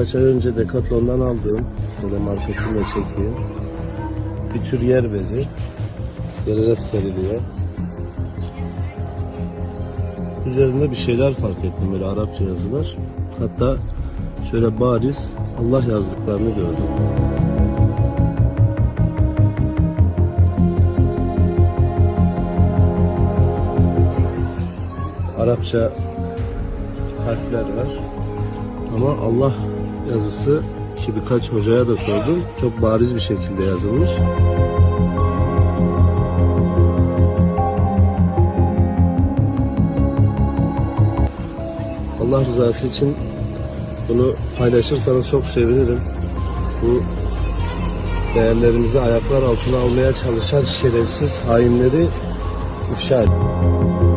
birkaç ay önce Decathlon'dan aldığım, böyle markasını da çekeyim. Bir tür yer bezi. Yerlere seriliyor. Üzerinde bir şeyler fark ettim böyle Arapça yazılar. Hatta şöyle bariz Allah yazdıklarını gördüm. Arapça harfler var. Ama Allah yazısı ki birkaç hocaya da sordum. Çok bariz bir şekilde yazılmış. Allah rızası için bunu paylaşırsanız çok sevinirim. Bu değerlerimizi ayaklar altına almaya çalışan şerefsiz hainleri ifşa edin.